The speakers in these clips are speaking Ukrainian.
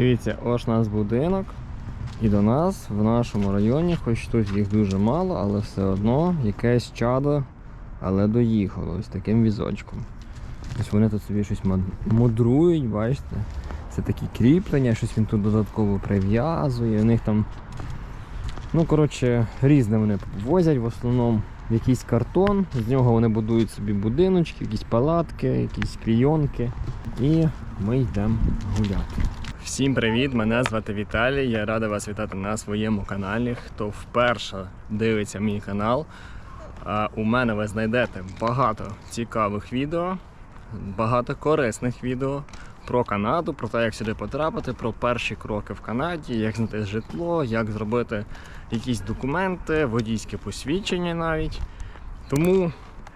Дивіться, ось у нас будинок. І до нас в нашому районі, хоч тут їх дуже мало, але все одно якесь чадо, але доїхало ось таким візочком. Ось вони тут собі щось мудрують, бачите? Це такі кріплення, щось він тут додатково прив'язує. У них там, ну коротше, різне вони возять в основному. Якийсь картон, з нього вони будують собі будиночки, якісь палатки, якісь клійонки. І ми йдемо гуляти. Всім привіт! Мене звати Віталій. Я радий вас вітати на своєму каналі. Хто вперше дивиться мій канал, у мене ви знайдете багато цікавих відео, багато корисних відео про Канаду, про те, як сюди потрапити, про перші кроки в Канаді, як знайти житло, як зробити якісь документи, водійське посвідчення навіть. Тому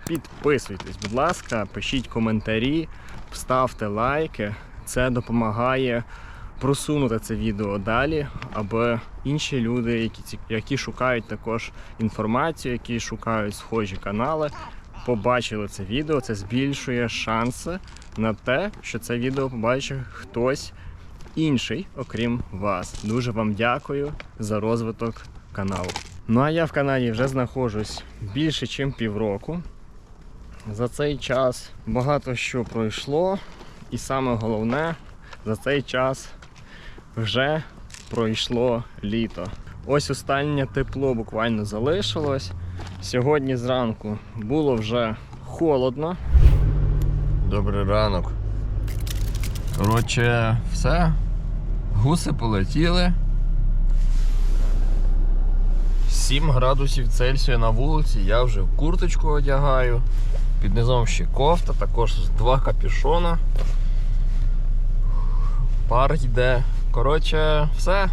підписуйтесь, будь ласка, пишіть коментарі, ставте лайки. Це допомагає просунути це відео далі, аби інші люди, які, які шукають також інформацію, які шукають схожі канали, побачили це відео. Це збільшує шанси на те, що це відео побачить хтось інший, окрім вас. Дуже вам дякую за розвиток каналу. Ну а я в Канаді вже знаходжусь більше, ніж півроку. За цей час багато що пройшло, і саме головне, за цей час вже пройшло літо. Ось останнє тепло буквально залишилось. Сьогодні зранку було вже холодно. Добрий ранок. Коротше, все. Гуси полетіли. 7 градусів Цельсія на вулиці, я вже курточку одягаю. Під низом ще кофта, також два капюшона. Пар йде. Коротше, все.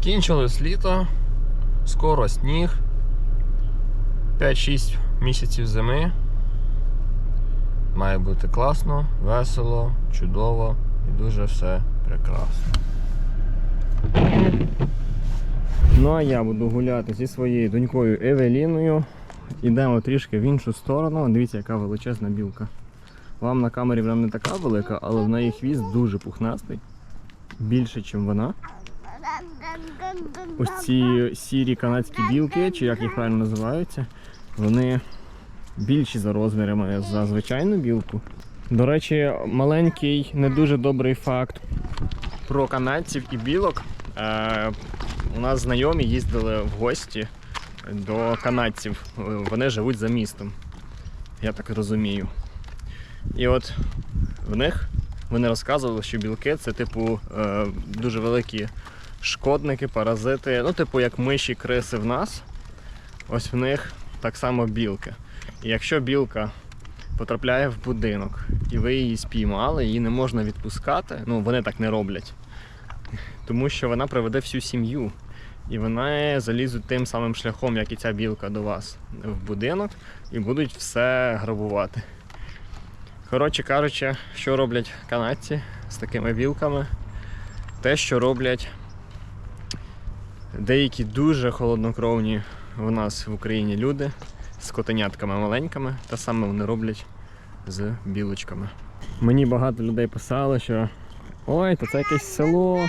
Кінчилось літо, скоро сніг. 5-6 місяців зими. Має бути класно, весело, чудово і дуже все прекрасно. Ну а я буду гуляти зі своєю донькою Евеліною. Ідемо трішки в іншу сторону. Дивіться, яка величезна білка. Вам на камері вона не така велика, але в неї хвіст дуже пухнастий. Більше, ніж вона. Ось ці сірі канадські білки, чи як їх правильно називаються, вони більші за розмірами за звичайну білку. До речі, маленький, не дуже добрий факт про канадців і білок. Е, у нас знайомі їздили в гості до канадців. Вони живуть за містом. Я так розумію. І от в них вони розказували, що білки це типу е, дуже великі шкодники, паразити, ну, типу, як миші, криси в нас. Ось в них так само білки. І якщо білка потрапляє в будинок і ви її спіймали, її не можна відпускати, ну вони так не роблять. Тому що вона приведе всю сім'ю. І вони залізуть тим самим шляхом, як і ця білка до вас в будинок, і будуть все грабувати. Коротше кажучи, що роблять канадці з такими білками? Те, що роблять деякі дуже холоднокровні в нас в Україні люди з котенятками маленькими, те саме вони роблять з білочками. Мені багато людей писали, що ой, то це якесь село,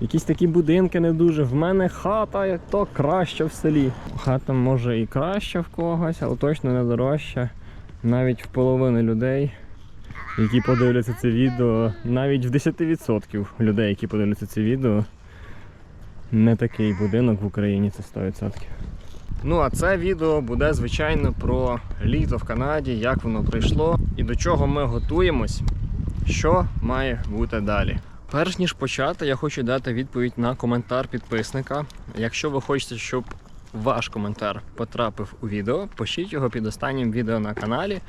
якісь такі будинки не дуже. В мене хата як то краща в селі. Хата може і краща в когось, але точно не дорожча. Навіть в половини людей, які подивляться це відео, навіть в 10% людей, які подивляться це відео, не такий будинок в Україні, це 100%. Ну а це відео буде звичайно про літо в Канаді, як воно прийшло і до чого ми готуємось, що має бути далі. Перш ніж почати, я хочу дати відповідь на коментар підписника. Якщо ви хочете, щоб ваш коментар потрапив у відео, пишіть його під останнім відео на каналі.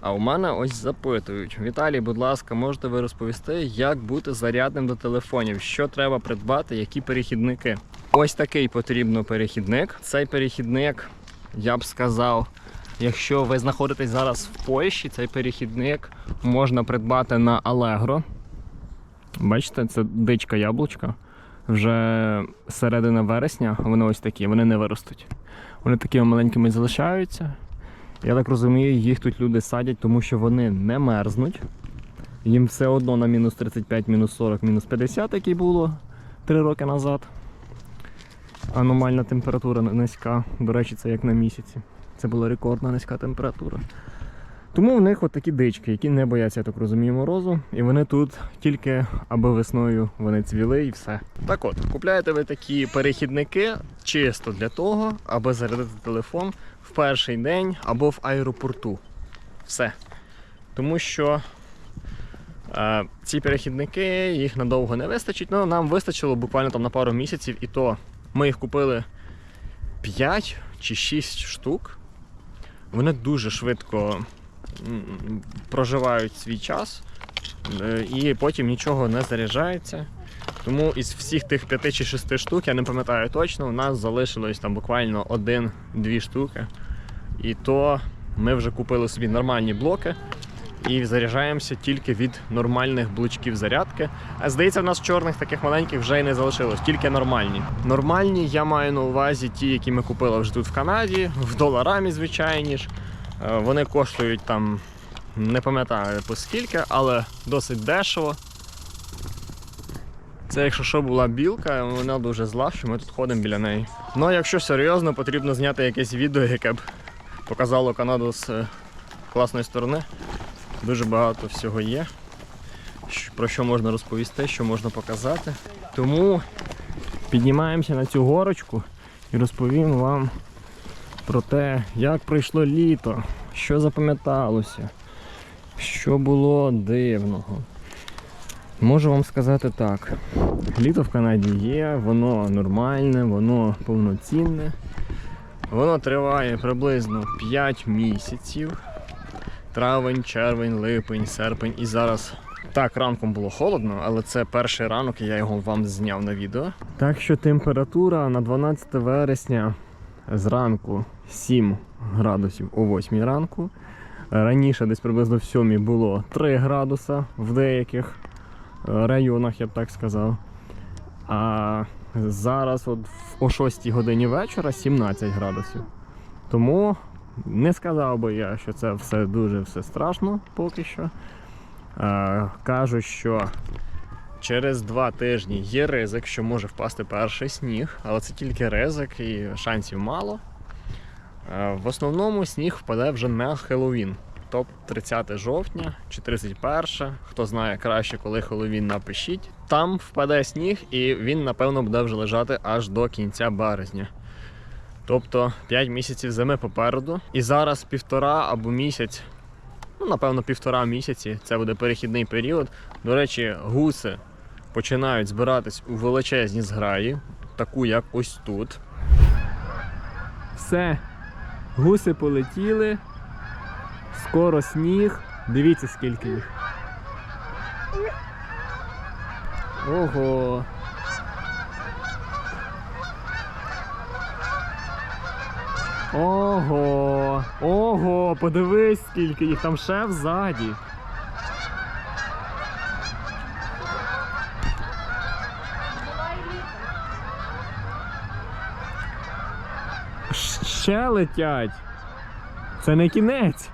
А у мене ось запитують: Віталій, будь ласка, можете ви розповісти, як бути зарядним до телефонів? Що треба придбати, які перехідники? Ось такий потрібно перехідник. Цей перехідник, я б сказав, якщо ви знаходитесь зараз в Польщі, цей перехідник можна придбати на Allegro. Бачите, це дичка яблучка. Вже середина вересня, вони ось такі, вони не виростуть. Вони такими маленькими залишаються. Я так розумію, їх тут люди садять, тому що вони не мерзнуть. Їм все одно на мінус 35, мінус 40, мінус 50, який було 3 роки назад. Аномальна температура низька. До речі, це як на місяці. Це була рекордна низька температура. Тому в них от такі дички, які не бояться, я так розумію, морозу. І вони тут тільки аби весною вони цвіли і все. Так от, купляєте ви такі перехідники чисто для того, аби зарядити телефон в перший день або в аеропорту. Все. Тому що е, ці перехідники їх надовго не вистачить. Ну, нам вистачило буквально там на пару місяців, і то ми їх купили 5 чи 6 штук. Вони дуже швидко проживають свій час е, і потім нічого не заряджається. Тому із всіх тих 5 чи 6 штук, я не пам'ятаю точно, у нас залишилось там буквально 1-2 штуки. І то ми вже купили собі нормальні блоки і заряджаємося тільки від нормальних блочків зарядки. А здається, в нас чорних таких маленьких вже й не залишилось, тільки нормальні. Нормальні я маю на увазі ті, які ми купили вже тут в Канаді, в доларамі, звичайні ж. Е, Вони коштують там, не пам'ятаю по скільки, але досить дешево. Це, якщо що, була білка, вона дуже зла, що ми тут ходимо біля неї. Ну, а якщо серйозно, потрібно зняти якесь відео, яке б показало Канаду з е, класної сторони. Дуже багато всього є, про що можна розповісти, що можна показати. Тому піднімаємося на цю горочку і розповім вам про те, як пройшло літо, що запам'яталося, що було дивного. Можу вам сказати так. Літо в Канаді є, воно нормальне, воно повноцінне. Воно триває приблизно 5 місяців. Травень, червень, липень, серпень. І зараз так ранком було холодно, але це перший ранок, і я його вам зняв на відео. Так що температура на 12 вересня зранку 7 градусів о 8 ранку. Раніше десь приблизно в 7 було 3 градуса в деяких е, районах, я б так сказав. А зараз от о 6 годині вечора 17 градусів. Тому не сказав би я, що це все дуже все страшно поки що. Е, кажуть, що через два тижні є ризик, що може впасти перший сніг, але це тільки ризик і шансів мало. Е, в основному сніг впаде вже на Хеллоуін. Тобто 30 жовтня чи 31, хто знає краще, коли Хеллоуін, напишіть. Там впаде сніг, і він, напевно, буде вже лежати аж до кінця березня. Тобто 5 місяців зими попереду. І зараз півтора або місяць, ну напевно, півтора місяці. Це буде перехідний період. До речі, гуси починають збиратись у величезні зграї, таку як ось тут. Все, гуси полетіли. Скоро сніг. Дивіться, скільки їх. Ого. Ого, ого, подивись, скільки їх там ще взаді. Ще летять. Це не кінець.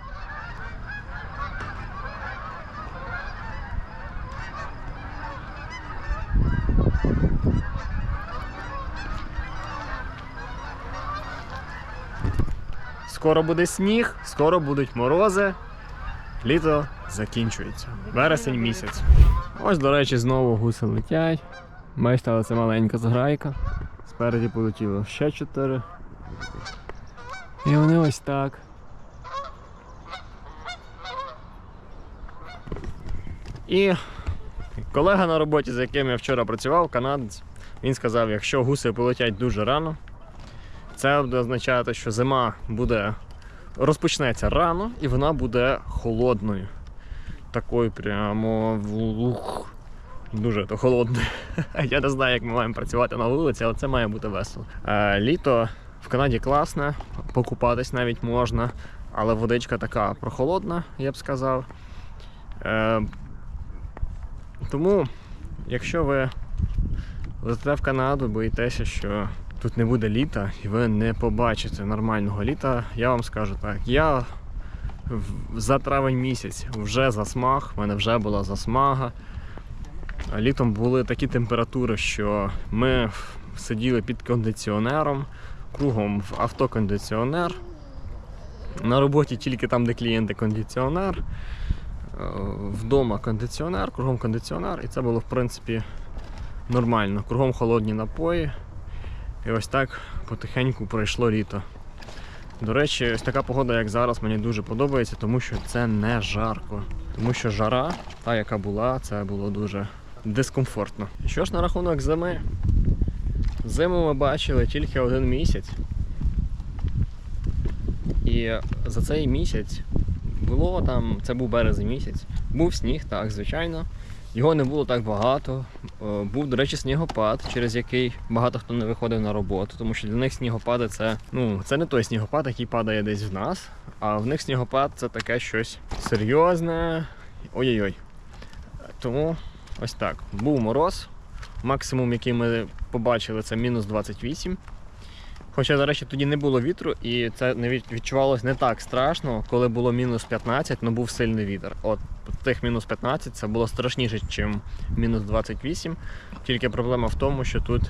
Скоро буде сніг, скоро будуть морози. Літо закінчується. Вересень місяць. Ось, до речі, знову гуси летять. Бачите, але це маленька зграйка. Спереді полетіло ще чотири. І вони ось так. І колега на роботі, з яким я вчора працював, канадець, він сказав, якщо гуси полетять дуже рано, це буде означати, що зима буде розпочнеться рано і вона буде холодною. Такою прямо ух, дуже то холодною. Я не знаю, як ми маємо працювати на вулиці, але це має бути весело. Е, літо в Канаді класне, покупатись навіть можна, але водичка така прохолодна, я б сказав. Е, тому, якщо ви летите в Канаду, боїтеся, що тут не буде літа і ви не побачите нормального літа, я вам скажу так. Я за травень місяць вже засмаг, в мене вже була засмага. Літом були такі температури, що ми сиділи під кондиціонером, кругом в автокондиціонер. На роботі тільки там, де клієнти кондиціонер. Е, Вдома кондиціонер, кругом кондиціонер, і це було в принципі нормально. Кругом холодні напої. І ось так потихеньку пройшло літо. До речі, ось така погода, як зараз, мені дуже подобається, тому що це не жарко. Тому що жара, та яка була, це було дуже дискомфортно. Що ж на рахунок зими? Зиму ми бачили тільки один місяць. І за цей місяць було там, це був березень місяць, був сніг, так, звичайно. Його не було так багато. Е, Був, до речі, снігопад, через який багато хто не виходив на роботу, тому що для них снігопади це, ну, це не той снігопад, який падає десь в нас, а в них снігопад це таке щось серйозне. Ой-ой-ой. Тому ось так. Був мороз. Максимум, який ми побачили, це мінус 28. Хоча, до речі, тоді не було вітру, і це не від- відчувалось не так страшно, коли було мінус 15, але був сильний вітер. От тих мінус 15 це було страшніше, ніж мінус 28. Тільки проблема в тому, що тут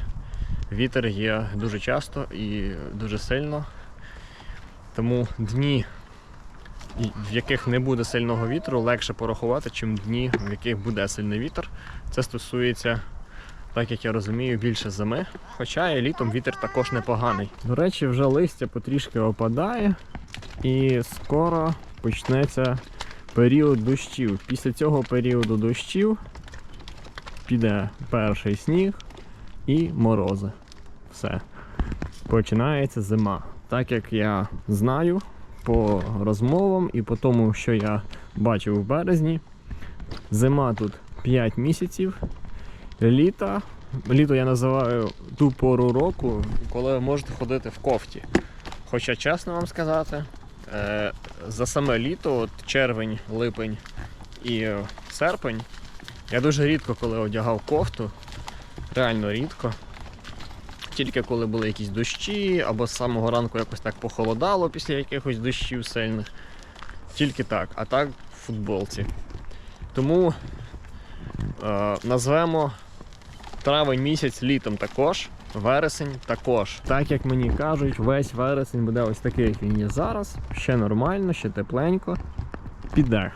вітер є дуже часто і дуже сильно. Тому дні, в яких не буде сильного вітру, легше порахувати, чим дні, в яких буде сильний вітер. Це стосується так як я розумію, більше зими. Хоча і літом вітер також непоганий. До речі, вже листя потрішки опадає, і скоро почнеться період дощів. Після цього періоду дощів піде перший сніг і морози. Все. Починається зима. Так як я знаю по розмовам і по тому, що я бачив в березні, зима тут 5 місяців. Літа. Літо я називаю ту пору року, коли ви можете ходити в кофті. Хоча, чесно вам сказати, е, за саме літо, от червень, липень і серпень, я дуже рідко коли одягав кофту. Реально рідко. Тільки коли були якісь дощі, або з самого ранку якось так похолодало після якихось дощів сильних. Тільки так, а так в футболці. Тому е, назвемо травень місяць літом також, вересень також. Так як мені кажуть, весь вересень буде ось такий, як він є зараз. Ще нормально, ще тепленько. Піде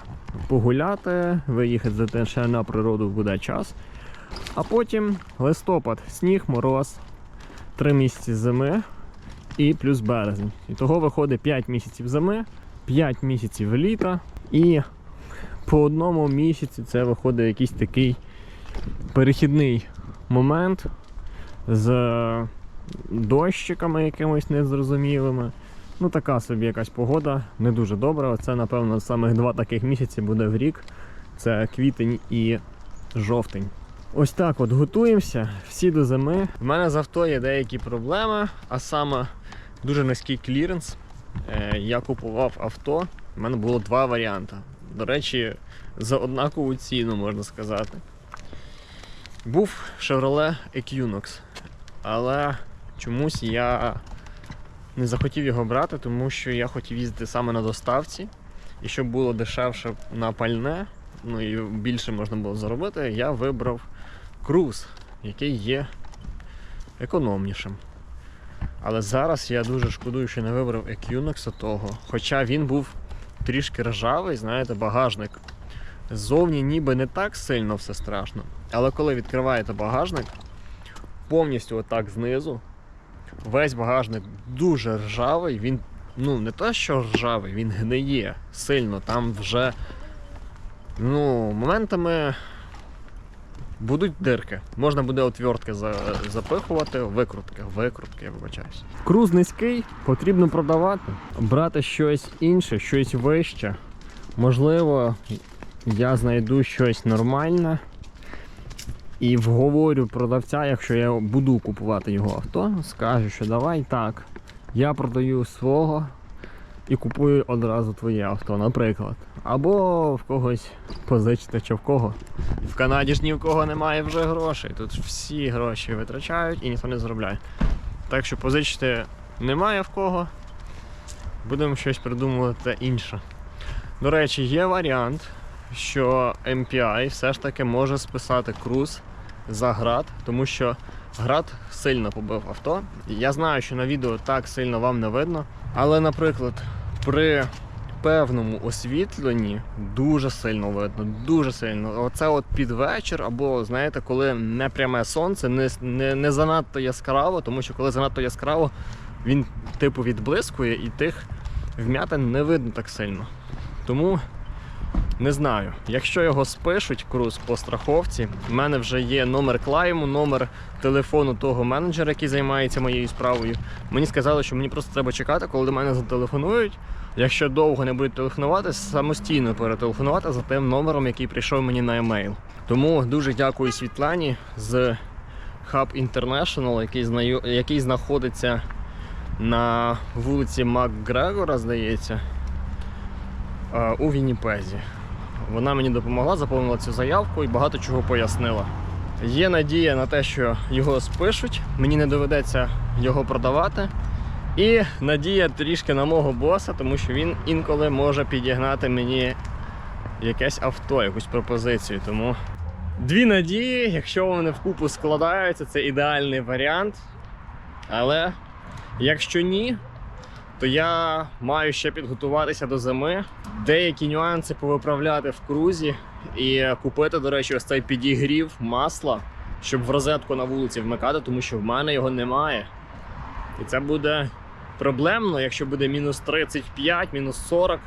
погуляти, виїхати ще на природу буде час. А потім листопад, сніг, мороз, три місяці зими і плюс березень. І того виходить 5 місяців зими, 5 місяців літа і по одному місяці це виходить якийсь такий перехідний момент з дощиками якимось незрозумілими. Ну, така собі якась погода, не дуже добра. Це, напевно, самих два таких місяці буде в рік. Це квітень і жовтень. Ось так от готуємося всі до зими. В мене з авто є деякі проблеми, а саме дуже низький кліренс. Е, Я купував авто, в мене було два варіанти. До речі, за однакову ціну можна сказати. Був Chevrolet Equinox, але чомусь я не захотів його брати, тому що я хотів їздити саме на доставці. І щоб було дешевше на пальне, ну і більше можна було заробити, я вибрав Cruze, який є економнішим. Але зараз я дуже шкодую, що не вибрав Equinox того. Хоча він був трішки ржавий, знаєте, багажник. Ззовні ніби не так сильно все страшно. Але коли відкриваєте багажник, повністю отак знизу, весь багажник дуже ржавий, він ну не те, що ржавий, він гниє сильно. Там вже ну, моментами будуть дирки. Можна буде отвертки за- запихувати, викрутки, викрутки, я вибачаюсь. Круз низький, потрібно продавати, брати щось інше, щось вище. Можливо, я знайду щось нормальне і вговорю продавця, якщо я буду купувати його авто, скажу, що давай так, я продаю свого і купую одразу твоє авто, наприклад. Або в когось позичте, чи в кого. В Канаді ж ні в кого немає вже грошей. Тут всі гроші витрачають і ніхто не заробляє. Так що позичте немає в кого. Будемо щось придумувати інше. До речі, є варіант, що MPI все ж таки може списати круз за град, тому що град сильно побив авто. Я знаю, що на відео так сильно вам не видно, але, наприклад, при певному освітленні дуже сильно видно, дуже сильно. Оце от під вечір, або знаєте, коли не пряме сонце, не, не, не занадто яскраво, тому що коли занадто яскраво, він типу відблискує і тих вмятин не видно так сильно. Тому не знаю. Якщо його спишуть круз по страховці, в мене вже є номер клайму, номер телефону того менеджера, який займається моєю справою. Мені сказали, що мені просто треба чекати, коли до мене зателефонують. Якщо довго не будуть телефонувати, самостійно перетелефонувати за тим номером, який прийшов мені на емейл. Тому дуже дякую Світлані з Hub International, який, знаю, який знаходиться на вулиці Макгрегора, здається, у Вінніпезі. Вона мені допомогла, заповнила цю заявку і багато чого пояснила. Є надія на те, що його спишуть, мені не доведеться його продавати. І надія трішки на мого боса, тому що він інколи може підігнати мені якесь авто, якусь пропозицію. Тому дві надії, якщо вони вкупу складаються, це ідеальний варіант. Але якщо ні, то я маю ще підготуватися до зими, деякі нюанси повиправляти в крузі і купити, до речі, ось цей підігрів масла, щоб в розетку на вулиці вмикати, тому що в мене його немає. І це буде проблемно, якщо буде мінус 35, мінус 40.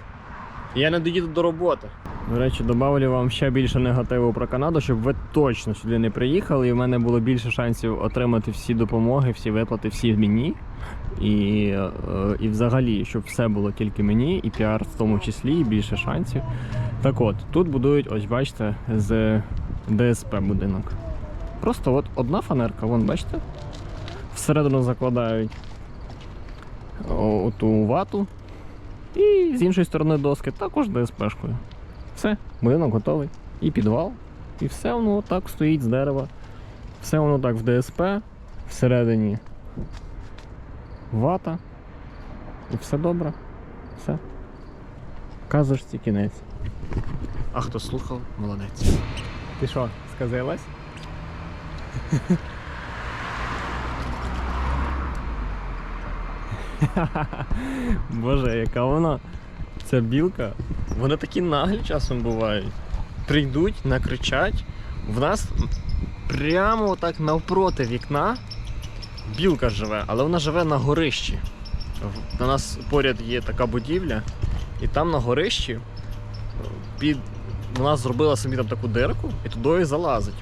Я не доїду до роботи. До речі, додавлю вам ще більше негативу про Канаду, щоб ви точно сюди не приїхали, і в мене було більше шансів отримати всі допомоги, всі виплати, всі мені. І, е, і взагалі, щоб все було тільки мені, і піар в тому числі, і більше шансів. Так от, тут будують, ось бачите, з ДСП будинок. Просто от одна фанерка, вон бачите? Всередину закладають оту вату. І з іншої сторони доски також ДСПшкою. Все, будинок готовий. І підвал. І все воно так стоїть з дерева. Все воно так в ДСП, всередині вата. І все добре. Все. Казочці кінець. А хто слухав, молодець. Ти що, сказилась? Боже, яка вона ця білка. Вони такі наглі часом бувають. Прийдуть, накричать. В нас прямо так навпроти вікна білка живе, але вона живе на горищі. У нас поряд є така будівля, і там на горищі е, під... вона зробила собі там таку дирку і туди залазить.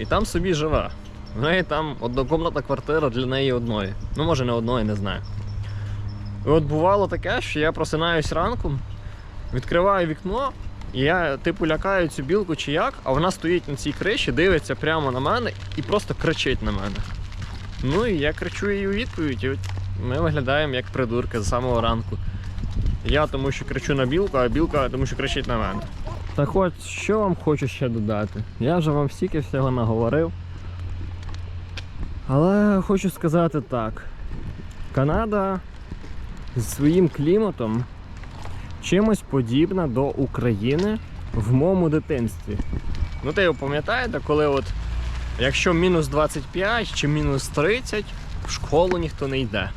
І там собі живе. В неї там однокомнатна квартира для неї одної. Ну, може, не одної, не знаю. І от бувало таке, що я просинаюсь ранком, відкриваю вікно, і я типу лякаю цю білку чи як, а вона стоїть на цій криші, дивиться прямо на мене і просто кричить на мене. Ну і я кричу їй у відповідь, і ми виглядаємо як придурки з самого ранку. Я тому що кричу на білку, а білка тому що кричить на мене. Так от, що вам хочу ще додати? Я вже вам стільки всього наговорив. Але хочу сказати так: Канада з своїм кліматом чимось подібна до України в моєму дитинстві. Ну, ти пам'ятаєте, коли от якщо мінус 25 чи мінус 30, в школу ніхто не йде.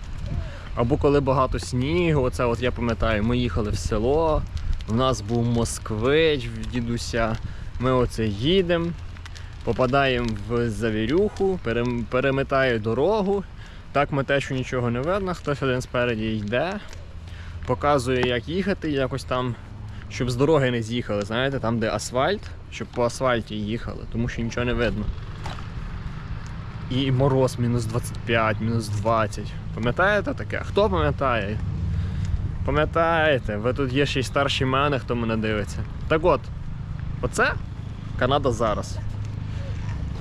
Або коли багато снігу, оце от я пам'ятаю, ми їхали в село, в нас був москвич в дідуся. Ми оце їдемо, попадаємо в завірюху, перем- переметаю дорогу. Так мете, що нічого не видно, хтось один спереді йде, показує, як їхати, якось там, щоб з дороги не з'їхали, знаєте, там, де асфальт, щоб по асфальті їхали, тому що нічого не видно. І мороз мінус 25, мінус 20. Пам'ятаєте таке? Хто пам'ятає? Пам'ятаєте, ви тут є ще й старші мене, хто мене дивиться. Так от, оце Канада зараз.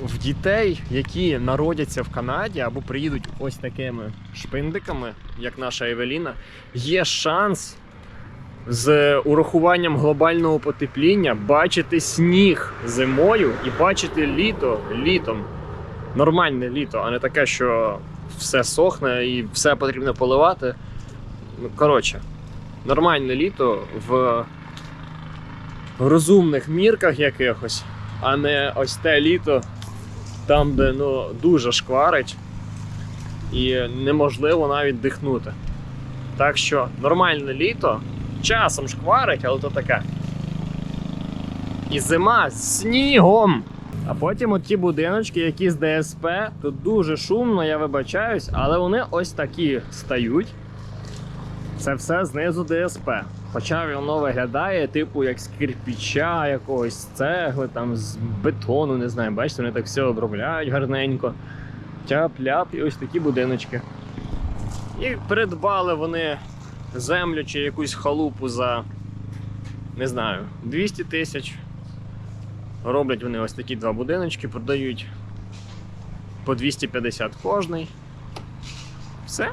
В дітей, які народяться в Канаді або приїдуть ось такими шпиндиками, як наша Евеліна, є шанс з урахуванням глобального потепління бачити сніг зимою і бачити літо літом. Нормальне літо, а не таке, що все сохне і все потрібно поливати. Ну, Коротше, нормальне літо в розумних мірках якихось, а не ось те літо, там, де ну, дуже шкварить і неможливо навіть дихнути. Так що нормальне літо часом шкварить, але то таке. І зима з снігом. А потім от ті будиночки, які з ДСП, тут дуже шумно, я вибачаюсь, але вони ось такі стають. Це все знизу ДСП. Хоча воно виглядає, типу, як з кирпіча, якогось цегли, там з бетону, не знаю, бачите, вони так все обробляють гарненько. Тяп-ляп і ось такі будиночки. І придбали вони землю чи якусь халупу за, не знаю, 200 тисяч. Роблять вони ось такі два будиночки, продають по 250 кожний. Все.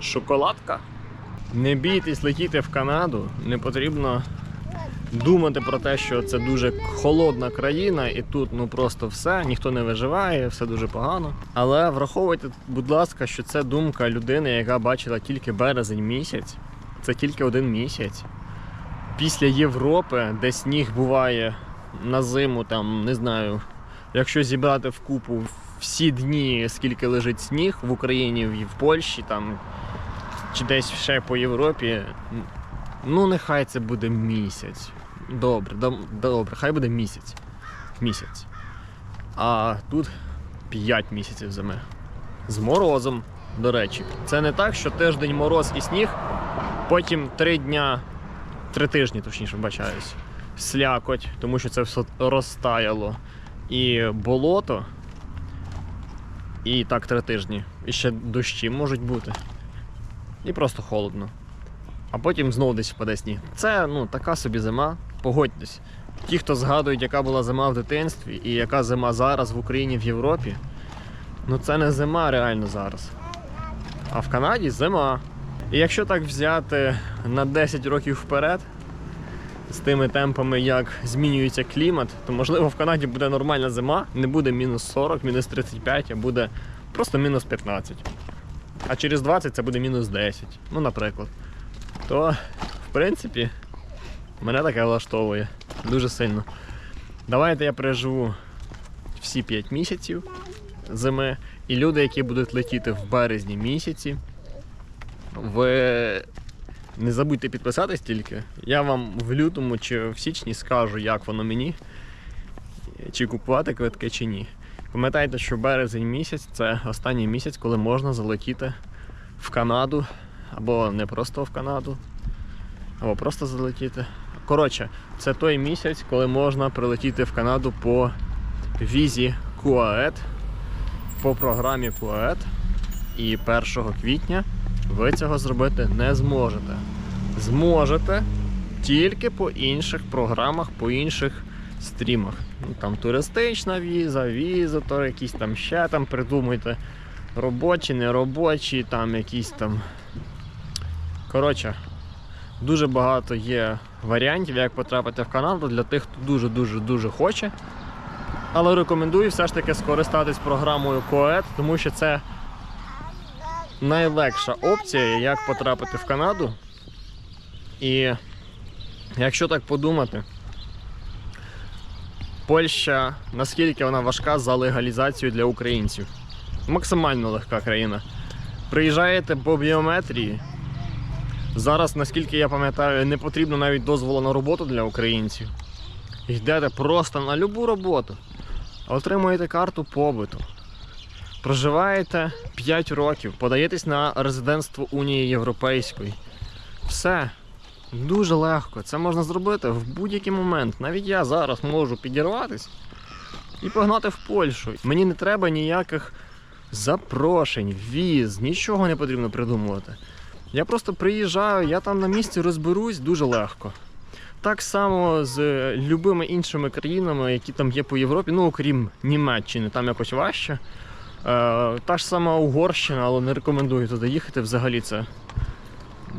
Шоколадка. Не бійтесь летіти в Канаду, не потрібно думати про те, що це дуже холодна країна, і тут ну просто все, ніхто не виживає, все дуже погано. Але враховуйте, будь ласка, що це думка людини, яка бачила тільки березень місяць. Це тільки один місяць. Після Європи, де сніг буває на зиму, там не знаю, якщо зібрати в купу всі дні, скільки лежить сніг в Україні і в Польщі, там чи десь ще по Європі, ну нехай це буде місяць. Добре, добре, хай буде місяць. Місяць. А тут 5 місяців зими. З морозом, до речі. Це не так, що тиждень мороз і сніг, потім 3 дня, 3 тижні, точніше, вибачаюсь, слякоть, тому що це все розтаяло. І болото. І так 3 тижні. І ще дощі можуть бути і просто холодно. А потім знову десь впаде сніг. Це ну, така собі зима, погодьтесь. Ті, хто згадують, яка була зима в дитинстві і яка зима зараз в Україні в Європі, ну це не зима реально зараз. А в Канаді зима. І якщо так взяти на 10 років вперед, з тими темпами, як змінюється клімат, то можливо в Канаді буде нормальна зима, не буде мінус 40, мінус 35, а буде просто мінус 15 а через 20 це буде мінус 10, ну, наприклад. То, в принципі, мене таке влаштовує дуже сильно. Давайте я переживу всі 5 місяців зими, і люди, які будуть летіти в березні місяці, ви не забудьте підписатись тільки. Я вам в лютому чи в січні скажу, як воно мені, чи купувати квитки, чи ні. Пам'ятайте, що березень місяць це останній місяць, коли можна залетіти в Канаду, або не просто в Канаду, або просто залетіти. Коротше, це той місяць, коли можна прилетіти в Канаду по візі КУАЕТ, по програмі КУАЕТ. І 1 квітня ви цього зробити не зможете. Зможете тільки по інших програмах, по інших стрімах. Ну, там туристична віза, віза, якісь там ще там придумуйте. Робочі, не робочі, там якісь там. Коротше, дуже багато є варіантів, як потрапити в Канаду для тих, хто дуже-дуже дуже хоче. Але рекомендую все ж таки скористатись програмою КОЕД, тому що це найлегша опція, як потрапити в Канаду. І якщо так подумати, Польща наскільки вона важка за легалізацію для українців. Максимально легка країна. Приїжджаєте по біометрії. Зараз, наскільки я пам'ятаю, не потрібно навіть дозволу на роботу для українців. Йдете просто на любу роботу, отримуєте карту побиту. Проживаєте 5 років, подаєтесь на резидентство Унії Європейської. Все. Дуже легко. Це можна зробити в будь-який момент. Навіть я зараз можу підірватись і погнати в Польщу. Мені не треба ніяких запрошень, віз, нічого не потрібно придумувати. Я просто приїжджаю, я там на місці розберусь дуже легко. Так само з любими іншими країнами, які там є по Європі, ну окрім Німеччини, там якось важче. Е, та ж сама Угорщина, але не рекомендую туди їхати. Взагалі це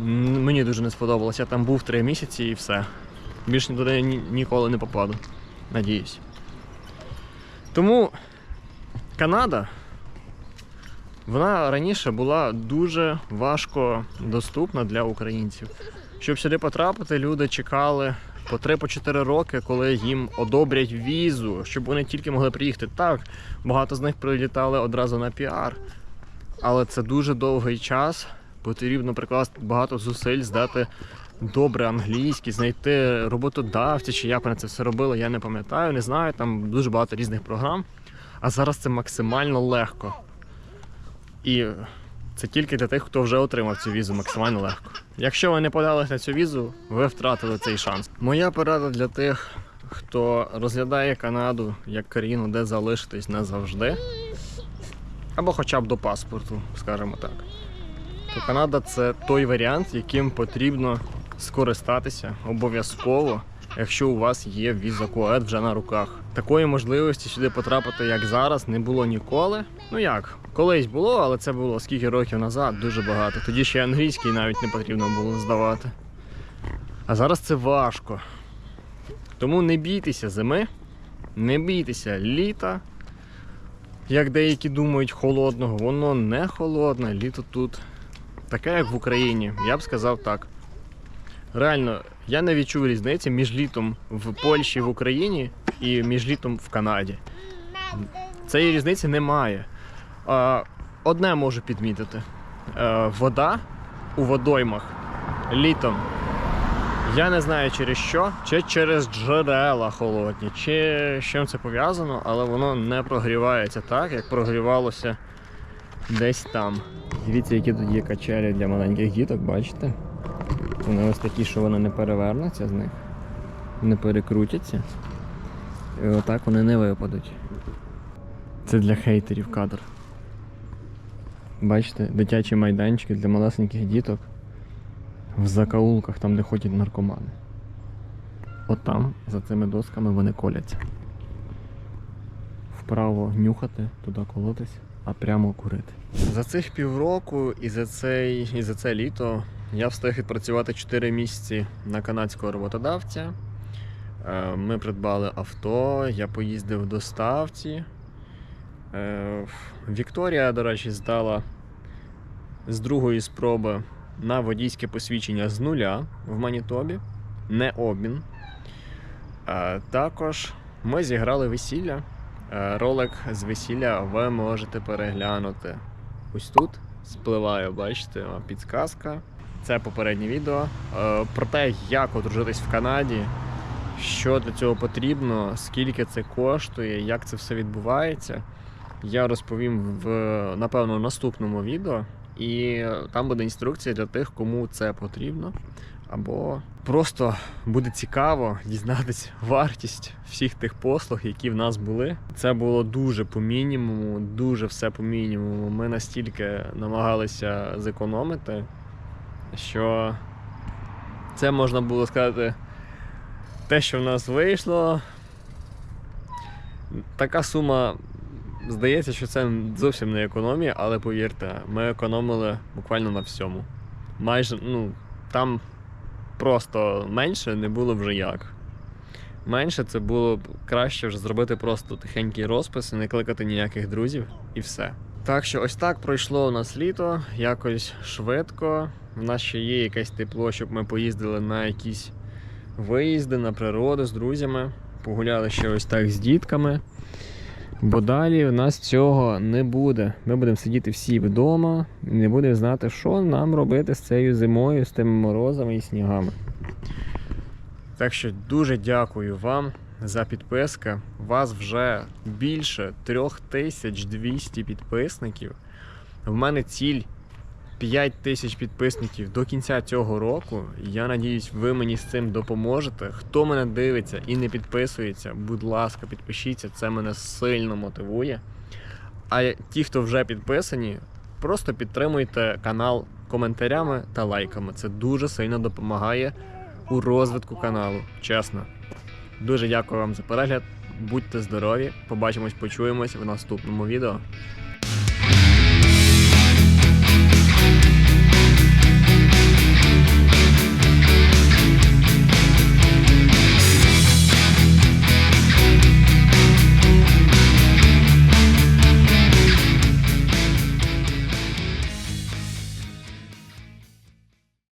мені дуже не сподобалось. Я там був три місяці і все. Більше туди ні- ніколи не попаду. Надіюсь. Тому Канада. Вона раніше була дуже важко доступна для українців. Щоб сюди потрапити, люди чекали по 3-4 роки, коли їм одобрять візу, щоб вони тільки могли приїхати. Так, багато з них прилітали одразу на піар. Але це дуже довгий час. Потрібно прикласти багато зусиль, здати добре англійський, знайти роботодавця, чи як вони це все робили, я не пам'ятаю, не знаю. Там дуже багато різних програм. А зараз це максимально легко. І це тільки для тих, хто вже отримав цю візу максимально легко. Якщо ви не подались на цю візу, ви втратили цей шанс. Моя порада для тих, хто розглядає Канаду як країну, де залишитись назавжди, або хоча б до паспорту, скажімо так. То Канада це той варіант, яким потрібно скористатися обов'язково, якщо у вас є віза Кует вже на руках. Такої можливості сюди потрапити, як зараз, не було ніколи. Ну як, колись було, але це було скільки років назад, дуже багато. Тоді ще англійський навіть не потрібно було здавати. А зараз це важко. Тому не бійтеся зими, не бійтеся літа. Як деякі думають, холодного, воно не холодне, літо тут таке, як в Україні. Я б сказав так. Реально, я не відчув різниці між літом в Польщі в Україні і між літом в Канаді. Цієї різниці немає. Одне можу підмітити: Е, вода у водоймах літом. Я не знаю через що, чи через джерела холодні, чи з чим це пов'язано, але воно не прогрівається так, як прогрівалося десь там. Дивіться, які тут є качелі для маленьких діток, бачите? Вони ось такі, що вони не перевернуться з них, не перекрутяться. І отак вони не випадуть. Це для хейтерів кадр. Бачите, дитячі майданчики для малесеньких діток в закаулках, там, де ходять наркомани. От там, за цими досками, вони коляться. Вправо нюхати, туди колотись, а прямо курити. За цих півроку і за, цей, і за це літо я встиг відпрацювати 4 місяці на канадського роботодавця. Е, Ми придбали авто, я поїздив в доставці. Е, Вікторія, до речі, здала з другої спроби на водійське посвідчення з нуля в Манітобі, не обмін. Е, Також ми зіграли весілля. Е, Ролик з весілля ви можете переглянути. Ось тут спливає, бачите, підсказка. Це попереднє відео. Е, Про те, як одружитись в Канаді, що для цього потрібно, скільки це коштує, як це все відбувається. Я розповім в напевно наступному відео. І там буде інструкція для тих, кому це потрібно. Або просто буде цікаво дізнатися вартість всіх тих послуг, які в нас були. Це було дуже по мінімуму, дуже все по мінімуму. Ми настільки намагалися зекономити, що це можна було сказати, те, що в нас вийшло. Така сума Здається, що це зовсім не економія, але повірте, ми економили буквально на всьому. Майже, ну, там просто менше не було вже як. Менше це було б краще вже зробити просто тихенький розпис не кликати ніяких друзів і все. Так що ось так пройшло у нас літо, якось швидко. В нас ще є якесь тепло, щоб ми поїздили на якісь виїзди на природу з друзями, погуляли ще ось так з дітками. Бо далі в нас цього не буде. Ми будемо сидіти всі вдома і не будемо знати, що нам робити з цією зимою, з тими морозами і снігами. Так що дуже дякую вам за підписки. Вас вже більше 3200 підписників. В мене ціль 5 тисяч підписників до кінця цього року. Я надіюсь, ви мені з цим допоможете. Хто мене дивиться і не підписується, будь ласка, підпишіться, це мене сильно мотивує. А ті, хто вже підписані, просто підтримуйте канал коментарями та лайками. Це дуже сильно допомагає у розвитку каналу. Чесно. Дуже дякую вам за перегляд. Будьте здорові! Побачимось, почуємось в наступному відео. Bye.